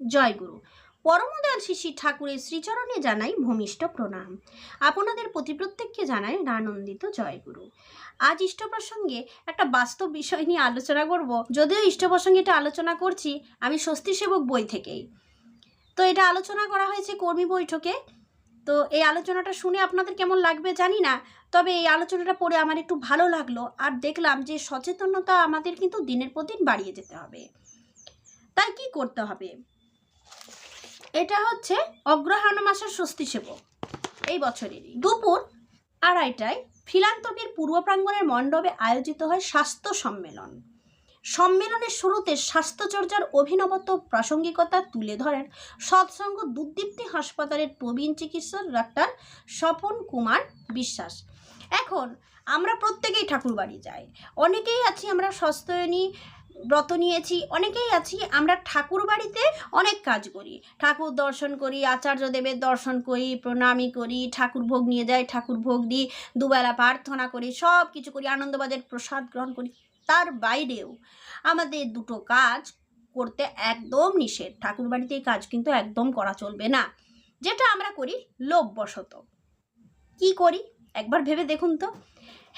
জয়গুরু। পরমদয়াল শিশি ঠাকুরের শ্রীচরণে জানাই ভূমিষ্ঠ প্রণাম। আপনাদের প্রতি প্রত্যেককে জানাই আনন্দিত জয়গুরু। আজ ইষ্ট প্রসঙ্গে একটা বাস্তব বিষয় নিয়ে আলোচনা করব। যদিও ইষ্ট প্রসঙ্গে এটা আলোচনা করছি, আমি স্বস্তি সেবক বই থেকেই। তো এটা আলোচনা করা হয়েছে কর্মী বৈঠকে। তো এই আলোচনাটা শুনে আপনাদের কেমন লাগবে জানি না, তবে এই আলোচনাটা পড়ে আমার একটু ভালো লাগল আর দেখলাম যে সচেতনতা আমাদের কিন্তু দিনের পর দিন বাড়িয়ে যেতে হবে। তাই কি করতে হবে? এটা হচ্ছে অগ্রহায়ণ মাসের স্বস্তি সেবক এই বছরেরই। দুপুর আড়াইটায় ফিলান্তপির পূর্ব প্রাঙ্গণের মণ্ডপে আয়োজিত হয় স্বাস্থ্য সম্মেলন। সম্মেলনের শুরুতে স্বাস্থ্যচর্চার অভিনবত্ব প্রাসঙ্গিকতা তুলে ধরেন সৎসঙ্গ দুর্দীপ্তি হাসপাতালের প্রবীণ চিকিৎসক ডাক্তার স্বপন কুমার বিশ্বাস। এখন আমরা প্রত্যেকেই ঠাকুর বাড়ি যাই। অনেকেই আছি আমরা সস্তয়নী ব্রত নিয়েছি, অনেকেই আছি, আমরা ঠাকুর বাড়িতে অনেক কাজ করি। ঠাকুর দর্শন করি, আচার্য দেবের দর্শন করি, প্রণামী করি, ঠাকুর ভোগ নিয়ে যাই, ঠাকুর ভোগ দিই, দুবেলা প্রার্থনা করি সব কিছু করি, আনন্দবাজার প্রসাদ গ্রহণ করি। তার বাইরেও আমাদের দুটো কাজ করতে একদম নিষেধ। ঠাকুর বাড়িতে এই কাজ কিন্তু একদম করা চলবে না। যেটা আমরা করি লোভবশত। কি করি? একবার ভেবে দেখুন তো।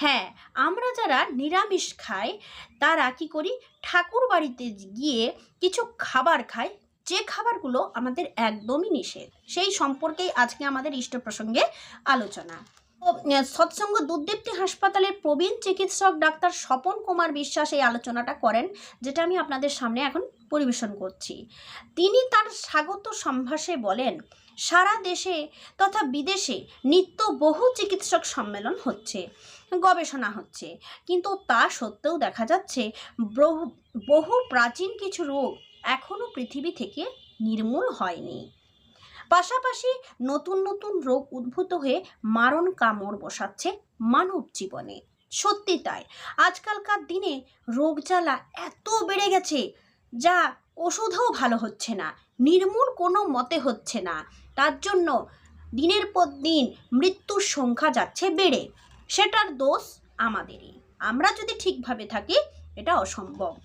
হ্যাঁ আমরা যারা নিরামিষ খাই, তারা কি করি? ঠাকুর বাড়িতে গিয়ে কিছু খাবার খাই, যে খাবারগুলো আমাদের একদমই নিষেধ। সেই সম্পর্কেই আজকে আমাদের ইষ্ট প্রসঙ্গে আলোচনা। সৎসঙ্গ দুর্দীপ্তি হাসপাতালের প্রবীণ চিকিৎসক ডাক্তার স্বপন কুমার বিশ্বাস এই আলোচনাটা করেন, যেটা আমি আপনাদের সামনে এখন পরিবেশন করছি। তিনি তার স্বাগত সম্ভাষে বলেন, সারা দেশে তথা বিদেশে নিত্য বহু চিকিৎসক সম্মেলন হচ্ছে। গবেষণা হচ্ছে। কিন্তু তা সত্ত্বেও দেখা যাচ্ছে, বহু বহু প্রাচীন কিছু রোগ এখনও পৃথিবী থেকে নির্মূল হয়নি। পাশাপাশি নতুন নতুন রোগ উদ্ভূত হয়ে মারণ কামড় বসাচ্ছে মানব জীবনে। সত্যি তাই। আজকালকার দিনে রোগ জ্বালা এত বেড়ে গেছে যা ওষুধেও ভালো হচ্ছে না, নির্মূল কোনো মতে হচ্ছে না। তার জন্য দিনের পর দিন মৃত্যুর সংখ্যা যাচ্ছে বেড়ে। সেটার দোষ আমাদেরই। আমরা যদি ঠিকভাবে থাকি, এটা অসম্ভব।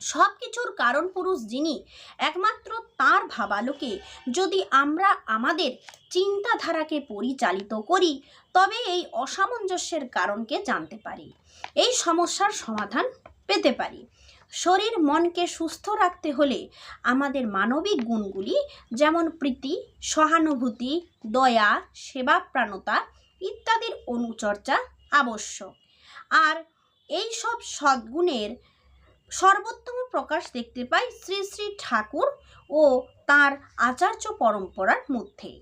সব কিছুর কারণ পুরুষ যিনি, একমাত্র তার ভাবালোকে যদি আমরা আমাদের চিন্তাধারাকে পরিচালিত করি, তবে এই অসামঞ্জস্যের কারণকে জানতে পারি। এই সমস্যার সমাধান পেতে পারি। শরীর মনকে সুস্থ রাখতে হলে আমাদের মানবিক গুণগুলি যেমন প্রীতি, সহানুভূতি, দয়া, সেবাপ্রাণতা ইত্যাদির অনুচর্চা আবশ্যক। আর এই সব সদ্গুণের সর্বোত্তম প্রকাশ দেখতে পাই শ্রী শ্রী ঠাকুর ও তার আচার্য পরম্পরার মধ্যে।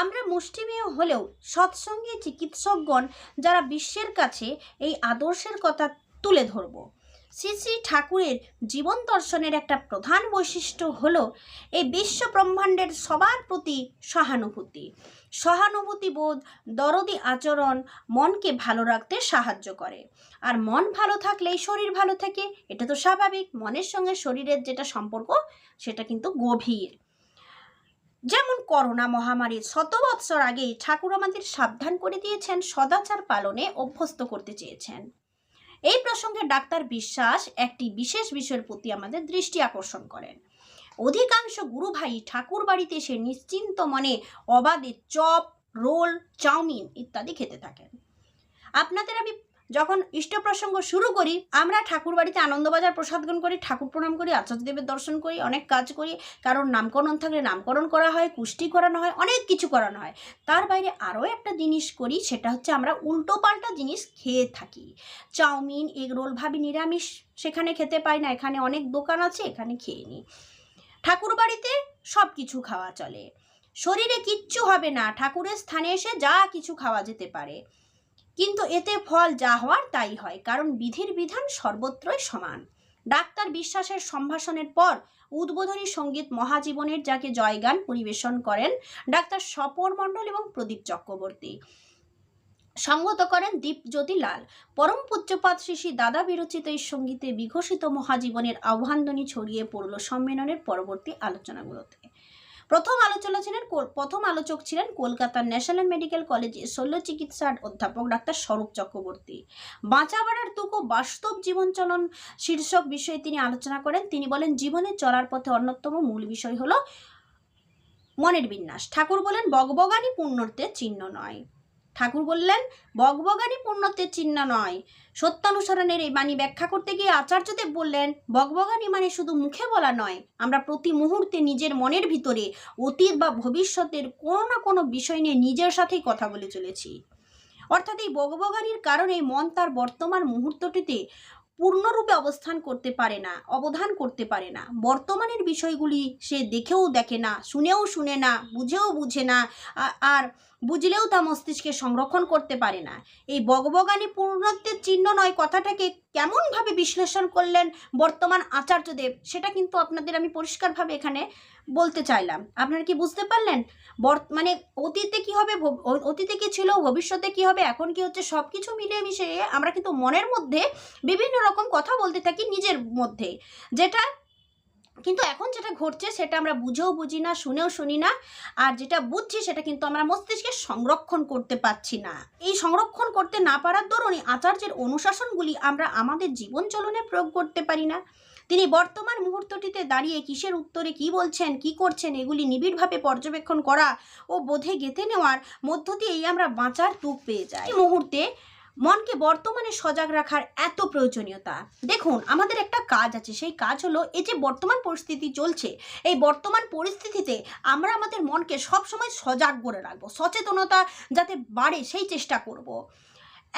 আমরা মুষ্টিমেয় হলেও সৎসঙ্গে চিকিৎসকগণ যারা বিশ্বের কাছে এই আদর্শের কথা তুলে ধরব, শ্রী শ্রী ঠাকুরের জীবন দর্শনের একটা প্রধান বৈশিষ্ট্য হলো এই বিশ্ব ব্রহ্মাণ্ডের সবার প্রতি সহানুভূতি। সহানুভূতি বোধ, দরদি আচরণ মনকে ভালো রাখতে সাহায্য করে। আর মন ভালো থাকলেই শরীর ভালো থাকে, এটা তো স্বাভাবিক। মনের সঙ্গে শরীরের যেটা সম্পর্ক, সেটা কিন্তু গভীর। যেমন করোনা মহামারীর শত বৎসর আগেই ঠাকুর আমাদের সাবধান করে দিয়েছেন, সদাচার পালনে অভ্যস্ত করতে চেয়েছেন। এই প্রসঙ্গে ডাক্তার বিশ্বাস একটি বিশেষ বিষয়ের প্রতি আমাদের দৃষ্টি আকর্ষণ করেন। অধিকাংশ গুরু ভাই ঠাকুর বাড়িতে এসে নিশ্চিন্ত মনে অবাধে চপ, রোল, চাউমিন ইত্যাদি খেতে থাকেন। আপনাদের আমি যখন ইষ্ট প্রসঙ্গ শুরু করি, আমরা ঠাকুর বাড়িতে আনন্দবাজার প্রসাদ গ্রহণ করি, ঠাকুর প্রণাম করি, আচার্যদেবের দর্শন করি, অনেক কাজ করি। কারণ নামকরণ থাকলে নামকরণ করা হয়, কুষ্টি করানো হয়, অনেক কিছু করানো হয়। তার বাইরে আরও একটা জিনিস করি, সেটা হচ্ছে আমরা উল্টো পাল্টা জিনিস খেয়ে থাকি। চাউমিন এগরোল ভাবি নিরামিষ, সেখানে খেতে পাই না, এখানে অনেক দোকান আছে, এখানে খেয়ে নিই। ঠাকুর বাড়িতে সব কিছু খাওয়া চলে। শরীরে কিচ্ছু হবে না, ঠাকুরের স্থানে এসে যা কিছু খাওয়া যেতে পারে। কিন্তু এতে ফল যা হওয়ার তাই হয়, কারণ বিধির বিধান সর্বত্রই সমান। ডাক্তার বিশ্বাসের সম্ভাষণের পর উদ্বোধনী সংগীত মহাজীবনের যাকে জয়গান পরিবেশন করেন, ডাক্তার স্বপন মণ্ডল এবং প্রদীপ চক্রবর্তী। সঙ্গত করেন দীপজ্যোতি লাল। পরম পূজ্যপাত শ্রী দাদা বিরচিত এই সঙ্গীতে বিঘোষিত মহাজীবনের আহ্বানধ্বনি ছড়িয়ে পড়ল সম্মেলনের পরবর্তী আলোচনাগুলোতে। প্রথম আলোচনা ছিলেন প্রথম আলোচক ছিলেন কলকাতার ন্যাশনাল মেডিকেল কলেজের শল্য চিকিৎসার অধ্যাপক ডাক্তার স্বরূপ চক্রবর্তী। বাঁচা বাড়ার দুঃখ বাস্তব জীবন চলন শীর্ষক বিষয়ে তিনি আলোচনা করেন। তিনি বলেন, জীবনে চলার পথে অন্যতম মূল বিষয় হলো মনের বিন্যাস। ঠাকুর বলেন বগবগানি পুণ্যত্বের চিহ্ন নয়। ঠাকুর বললেন বগবগানি পূর্ণত্বের চিহ্ন নয়। সত্যানুসরণের এই বাণী ব্যাখ্যা করতে গিয়ে আচার্যদেব বললেন বগবগানি মানে শুধু মুখে বলা নয়, আমরা প্রতি মুহূর্তে নিজের মনের ভিতরে, অতীত বা ভবিষ্যতের কোনো না কোনো বিষয় নিয়ে নিজের সাথেই কথা বলে চলেছি। অর্থাৎ এই বগবগানির কারণে মন তার বর্তমান মুহূর্তটিতে পূর্ণরূপে অবস্থান করতে পারে না, অবধান করতে পারে না। বর্তমানের বিষয়গুলি সে দেখেও দেখে না, শুনেও শুনে না, বুঝেও বুঝে না আর বুঝলেও তা মস্তিষ্কে সংরক্ষণ করতে পারে না। এই বগবগানি পূর্ণত্বের চিহ্ন নয় কথাটাকে কেমনভাবে বিশ্লেষণ করলেন বর্তমান আচার্যদেব, সেটা কিন্তু আপনাদের আমি পরিষ্কারভাবে এখানে বলতে চাইলাম। আপনারা কি বুঝতে পারলেন? মানে অতীতে কি হবে অতীতে কি ছিল, ভবিষ্যতে কি হবে, এখন কি হচ্ছে সব কিছু মিলিয়ে মিশিয়ে আমরা কিন্তু মনের মধ্যে বিভিন্ন রকম কথা বলতে থাকি নিজের মধ্যে। যেটা কিন্তু এখন যেটা ঘটছে সেটা আমরা বুঝেও বুঝি না, শুনেও শুনি না। আর যেটা বুঝছি সেটা কিন্তু আমরা মস্তিষ্কে সংরক্ষণ করতে পারছি না। এই সংরক্ষণ করতে না পারার দরুনই আচার্যের অনুশাসনগুলি আমরা আমাদের জীবন চলনে প্রয়োগ করতে পারি না। তিনি বর্তমান মুহূর্তটিতে দাঁড়িয়ে কিসের উত্তরে কি বলছেন, কি করছেন, এগুলি নিবিড়ভাবে পর্যবেক্ষণ করা ও বোধে গেঁথে নেওয়ার মধ্য দিয়েই আমরা বাঁচার তুক পেয়ে যাই। মুহূর্তে মনকে বর্তমানে সজাগ রাখার এত প্রয়োজনীয়তা দেখুন, আমাদের একটা কাজ আছে, সেই কাজ হলো এই যে বর্তমান পরিস্থিতি চলছে, এই বর্তমান পরিস্থিতিতে আমরা আমাদের মনকে সবসময় সজাগ করে রাখব, সচেতনতা যাতে বাড়ে সেই চেষ্টা করব।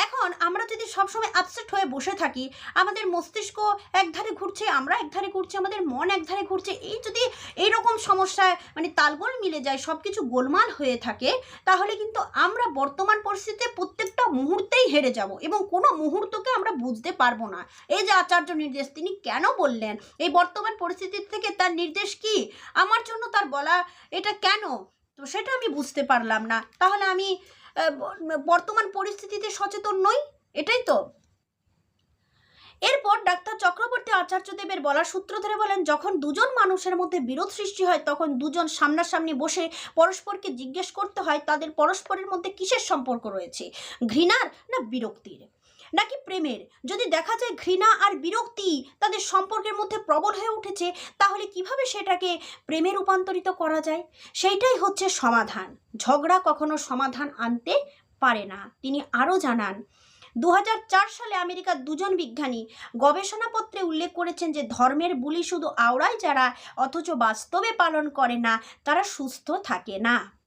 এখন আমরা যদি সবসময় আপসেট হয়ে বসে থাকি, আমাদের মস্তিষ্ক একধারে ঘুরছে, আমরা একধারে ঘুরছি, আমাদের মন একধারে ঘুরছে, এই যদি এইরকম সমস্যায় মানে তালগোল মিলে যায় সব কিছু গোলমাল হয়ে থাকে, তাহলে কিন্তু আমরা বর্তমান পরিস্থিতিতে প্রত্যেকটা মুহূর্তেই হেরে যাব এবং কোনো মুহূর্তকে আমরা বুঝতে পারব না। এই যে আচার্য নির্দেশ, তিনি কেন বললেন, এই বর্তমান পরিস্থিতি থেকে তার নির্দেশ কি? আমার জন্য তার বলা এটা কেন? তো সেটা আমি বুঝতে পারলাম না। তাহলে আমি বর্তমান পরিস্থিতিতে সচেতন নই, এটাই তো। এরপর ডাক্তার চক্রবর্তী আচার্যদেবের বলার সূত্র ধরে বলেন, যখন দুজন মানুষের মধ্যে বিরোধ সৃষ্টি হয়, তখন দুজন সামনাসামনি বসে পরস্পরকে জিজ্ঞেস করতে হয়, তাদের পরস্পরের মধ্যে কিসের সম্পর্ক রয়েছে? ঘৃণার না বিরক্তির? নাকি প্রেমের? যদি দেখা যায় ঘৃণা আর বিরক্তি তাদের সম্পর্কের মধ্যে প্রবল হয়ে উঠেছে, তাহলে কীভাবে সেটাকে প্রেমে রূপান্তরিত করা যায়? সেইটাই হচ্ছে সমাধান। ঝগড়া কখনো সমাধান আনতে পারে না। তিনি আরও জানান দু হাজার চার সালে আমেরিকার দুজন বিজ্ঞানী গবেষণাপত্রে উল্লেখ করেছেন যে ধর্মের বুলি শুধু আওড়ায় যারা, অথচ বাস্তবে পালন করে না, তারা সুস্থ থাকে না।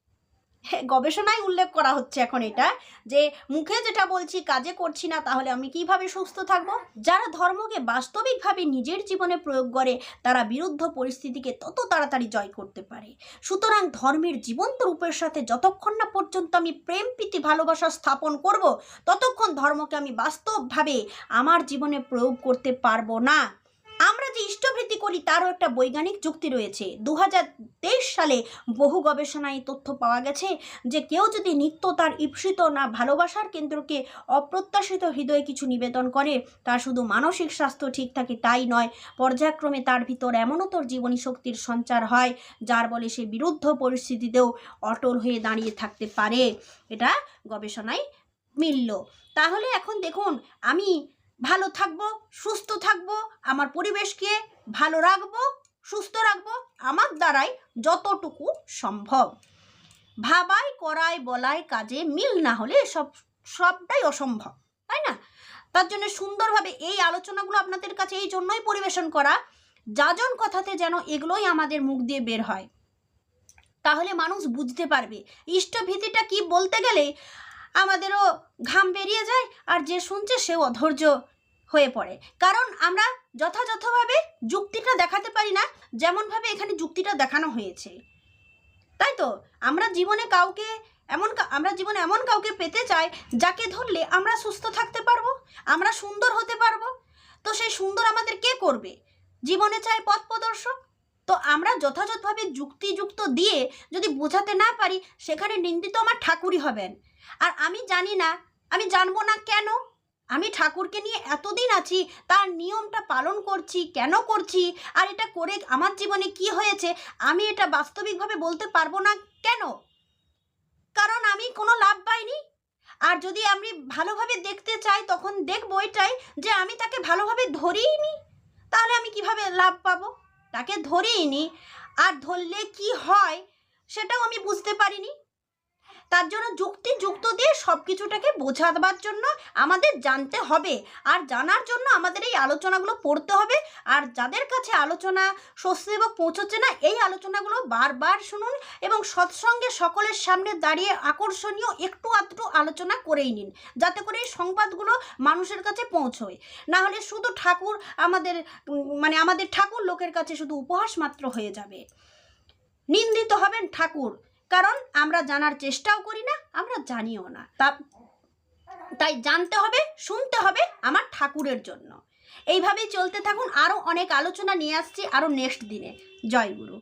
গবেষণায় উল্লেখ করা হচ্ছে এখন এটা, যে মুখে যেটা বলছি, কাজে করছি না, তাহলে আমি কীভাবে সুস্থ থাকব? যারা ধর্মকে বাস্তবিকভাবে নিজের জীবনে প্রয়োগ করে, তারা বিরুদ্ধ পরিস্থিতিকে তত তাড়াতাড়ি জয় করতে পারে। সুতরাং ধর্মের জীবন্ত রূপের সাথে যতক্ষণ না পর্যন্ত আমি প্রেম, প্রীতি, ভালোবাসা স্থাপন করব, ততক্ষণ ধর্মকে আমি বাস্তবভাবে আমার জীবনে প্রয়োগ করতে পারব না। আমরা যে ইষ্টভৃতি করি, তারও একটা বৈজ্ঞানিক যুক্তি রয়েছে। দু হাজার তেইশ সালে বহু গবেষণায় তথ্য পাওয়া গেছে যে, কেউ যদি নিত্য তার ঈপ্সিত না ভালোবাসার কেন্দ্রকে অপ্রত্যাশিত হৃদয়ে কিছু নিবেদন করে তার শুধু মানসিক স্বাস্থ্য ঠিক থাকে তাই নয়, পর্যায়ক্রমে তার ভিতর এমনতর জীবনী শক্তির সঞ্চার হয়, যার বলে সে বিরুদ্ধ পরিস্থিতিতেও অটল হয়ে দাঁড়িয়ে থাকতে পারে। এটা গবেষণায় মিলল। তাহলে এখন দেখুন, আমি ভালো থাকব, সুস্থ থাকব, আমার পরিবেশকে ভালো রাখব, সুস্থ রাখব, আমার দ্বারাই যতটুকু সম্ভব। ভাবাই করায় বলায় কাজে মিল না হলে সব, সবটাই অসম্ভব, তাই না? তার জন্য সুন্দরভাবে এই আলোচনাগুলো আপনাদের কাছে এই জন্যই পরিবেশন করা, যাজন কথাতে যেন এগুলোই আমাদের মুখ দিয়ে বের হয়। তাহলে মানুষ বুঝতে পারবে। ইষ্টভীতিটা কি বলতে গেলে আমাদেরও ঘাম বেরিয়ে যায় আর যে শুনছে সেও অধৈর্য হয়ে পড়ে। কারণ আমরা যথাযথভাবে যুক্তিটা দেখাতে পারি না, যেমনভাবে এখানে যুক্তিটা দেখানো হয়েছে। তাই তো? আমরা জীবনে কাউকে এমন আমরা জীবনে এমন কাউকে পেতে চাই, যাকে ধরলে আমরা সুস্থ থাকতে পারব, আমরা সুন্দর হতে পারব। তো সেই সুন্দর আমাদের কে করবে? জীবনে চাই পথ প্রদর্শক। তো আমরা যথাযথভাবে যুক্তিযুক্ত দিয়ে যদি বোঝাতে না পারি, সেখানে নিন্দিত আমার ঠাকুরই হবেন। আর আমি জানি না, আমি জানব না কেন? আমি ঠাকুরকে নিয়ে এতদিন আছি, তার নিয়মটা পালন করছি, কেন করছি, আর এটা করে আমার জীবনে কি হয়েছে, আমি এটা বাস্তবিকভাবে বলতে পারব না কেন? কারণ আমি কোনো লাভ পাইনি। আর যদি আমি ভালোভাবে দেখতে চাই, তখন দেখব এটাই যে আমি তাকে ভালোভাবে ধরিই নি তাহলে আমি কীভাবে লাভ পাবো? তাকে ধরিই নি আর ধরলে কি হয়, সেটাও আমি বুঝতে পারিনি। তার জন্য যুক্তি সব কিছুটাকে বোঝাবার জন্য আমাদের জানতে হবে। আর জানার জন্য আমাদের এই আলোচনাগুলো পড়তে হবে। আর যাদের কাছে আলোচনা স্বস্তিবাক পৌঁছচ্ছে না, এই আলোচনাগুলো বারবার শুনুন এবং সৎসঙ্গে সকলের সামনে দাঁড়িয়ে আকর্ষণীয় একটু আধটু আলোচনা করেই নিন। যাতে করে এই সংবাদগুলো মানুষের কাছে পৌঁছয়। না হলে শুধু ঠাকুর আমাদের মানে আমাদের ঠাকুর লোকের কাছে শুধু উপহাস মাত্র হয়ে যাবে। নিন্দিত হবেন ঠাকুর। কারণ আমরা জানার চেষ্টাও করি না, আমরা জানিও না। তা, তাই জানতে হবে, শুনতে হবে আমার ঠাকুরের জন্য। এইভাবেই চলতে থাকুন, আরও অনেক আলোচনা নিয়ে আসছি, আরও নেক্সট দিনে। জয় গুরু।